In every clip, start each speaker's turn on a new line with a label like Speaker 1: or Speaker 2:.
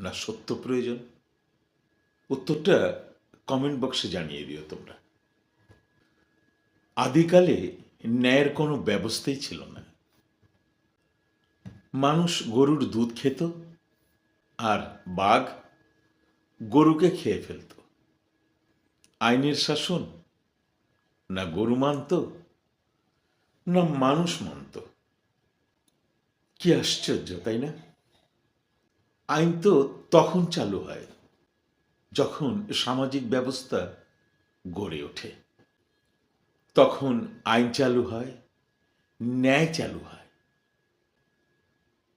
Speaker 1: না সত্য প্রয়োজন? উত্তরটা কমেন্ট বক্সে জানিয়ে দিও তোমরা। আদিকালে ন্যায়ের কোনো ব্যবস্থাই ছিল না। মানুষ গরুর দুধ খেত আর বাঘ গরুকে খেয়ে ফেলত। আইনের শাসন না গরু মানত, না মানুষ মানত। কি আশ্চর্য, তাই না? আইন তো তখন চালু হয়, যখন সামাজিক ব্যবস্থা গড়ে ওঠে। তখন আইন চালু হয়, ন্যায় চালু হয়।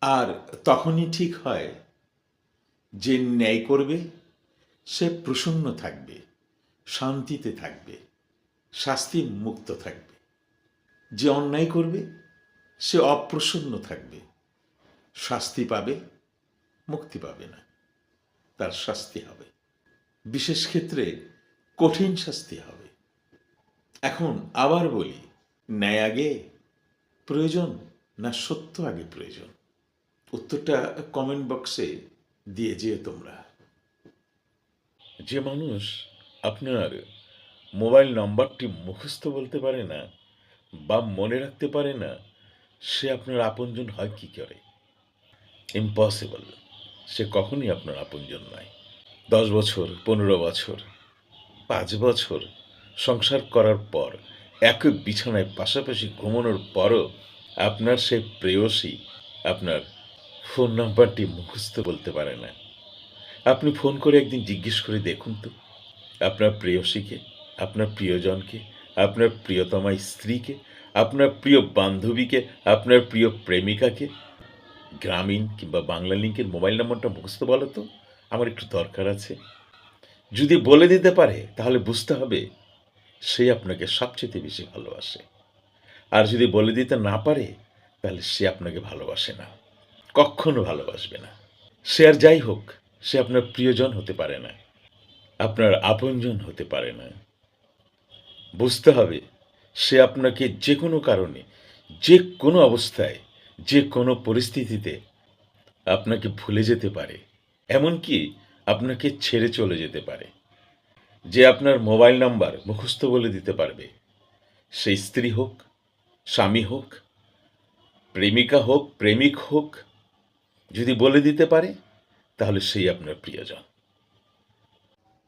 Speaker 1: আর তখনই ঠিক হয়, যে ন্যায় করবে, সে প্রসন্ন থাকবে, শান্তিতে থাকবে, শাস্তি মুক্ত থাকবে। যে অন্যায় করবে, সে অপ্রসন্ন থাকবে, শাস্তি পাবে মুক্তি পাবে না, তার শাস্তি হবে। বিশেষ ক্ষেত্রে কঠিন শাস্তি হবে। এখন আবার বলি, ন্যায় আগে প্রয়োজন না সত্য আগে প্রয়োজন? উত্তরটা কমেন্ট বক্সে দিয়ে যেও তোমরা।
Speaker 2: যে মানুষ আপনার মোবাইল নম্বরটি মুখস্থ বলতে পারে না বা মনে রাখতে পারে না, সে আপনার আপনজন হয় কি করে? ইম্পসিবল সে কখনই আপনার আপনজন নয়। দশ বছর, পনেরো বছর, পাঁচ বছর সংসার করার পর একই বিছানায় পাশাপাশি ঘুমানোর পরও আপনার সে প্রেয়সী আপনার ফোন নাম্বারটি মুখস্থ বলতে পারে না। আপনি ফোন করে একদিন জিজ্ঞেস করে দেখুন তো, আপনার প্রেয়সীকে, আপনার প্রিয়জনকে, আপনার প্রিয়তমা স্ত্রীকে, আপনার প্রিয় বান্ধবীকে, আপনার প্রিয় প্রেমিকাকে গ্রামীণ কিংবা বাংলা লিঙ্কের মোবাইল নম্বরটা মুখস্থ বলো তো? আমার একটু দরকার আছে। যদি বলে দিতে পারে, তাহলে বুঝতে হবে সে আপনাকে সবচেয়ে বেশি ভালোবাসে। আর যদি বলে দিতে না পারে, তাহলে সে আপনাকে ভালোবাসে না। কখনো ভালোবাসবে না। সে আর যাই হোক, সে আপনার প্রিয়জন হতে পারে না। আপনার আপনজন হতে পারে না। বুঝতে হবে, সে আপনাকে যে কোনো কারণে যে কোনো অবস্থায় যে কোনো পরিস্থিতিতে আপনাকে ভুলে যেতে পারে, এমনকি আপনাকে ছেড়ে চলে যেতে পারে। যে আপনার মোবাইল নাম্বার মুখস্থ বলে দিতে পারবে, সেই স্ত্রী হোক, স্বামী হোক, প্রেমিকা হোক, প্রেমিক হোক, যদি বলে দিতে পারে, তাহলে সেই আপনার প্রিয়জন।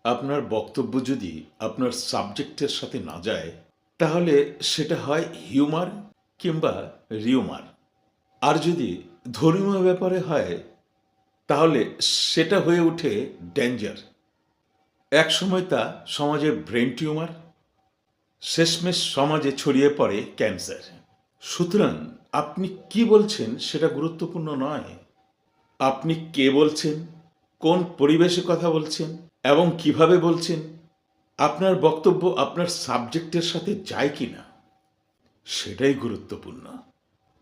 Speaker 1: আপনার বক্তব্য যদি আপনার সাবজেক্টের সাথে না যায়, তাহলে সেটা হয় হিউমার কিংবা রিউমার। আর যদি ধর্মীয় ব্যাপারে হয়, তাহলে সেটা হয়ে ওঠে ডেঞ্জার একসময় তা সমাজের ব্রেন টিউমার শেষমেশ সমাজে ছড়িয়ে পড়ে ক্যান্সার সুতরাং আপনি কি বলছেন সেটা গুরুত্বপূর্ণ নয়। আপনি কে বলছেন, কোন পরিবেশে কথা বলছেন, এবং কীভাবে বলছেন, আপনার বক্তব্য আপনার সাবজেক্টের সাথে যায় কি না সেটাই গুরুত্বপূর্ণ।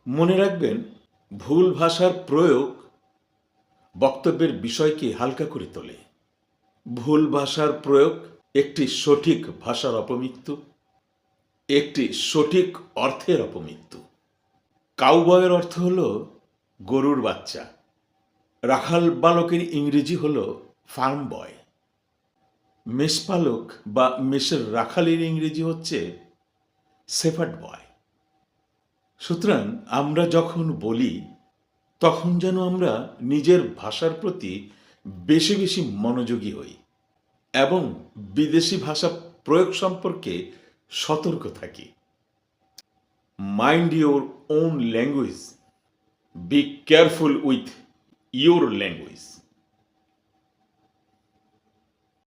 Speaker 1: মনে রাখবেন, ভুল ভাষার প্রয়োগ বক্তব্যের বিষয়কে হালকা করে তোলে। ভুল ভাষার প্রয়োগ একটি সঠিক ভাষার অপমৃত্যু, একটি সঠিক অর্থের অপমৃত্যু। কাউবয়ের অর্থ হল গরুর বাচ্চা। রাখাল বালকের ইংরেজি হল ফার্ম বয়। মেষপালক বা মেষের রাখালের ইংরেজি হচ্ছে সেফার্ড বয়। সুতরাং আমরা যখন বলি, তখন যেন আমরা নিজের ভাষার প্রতি বেশি বেশি মনোযোগী হই এবং বিদেশি ভাষা প্রয়োগ সম্পর্কে সতর্ক থাকি। Mind your own language be careful with your language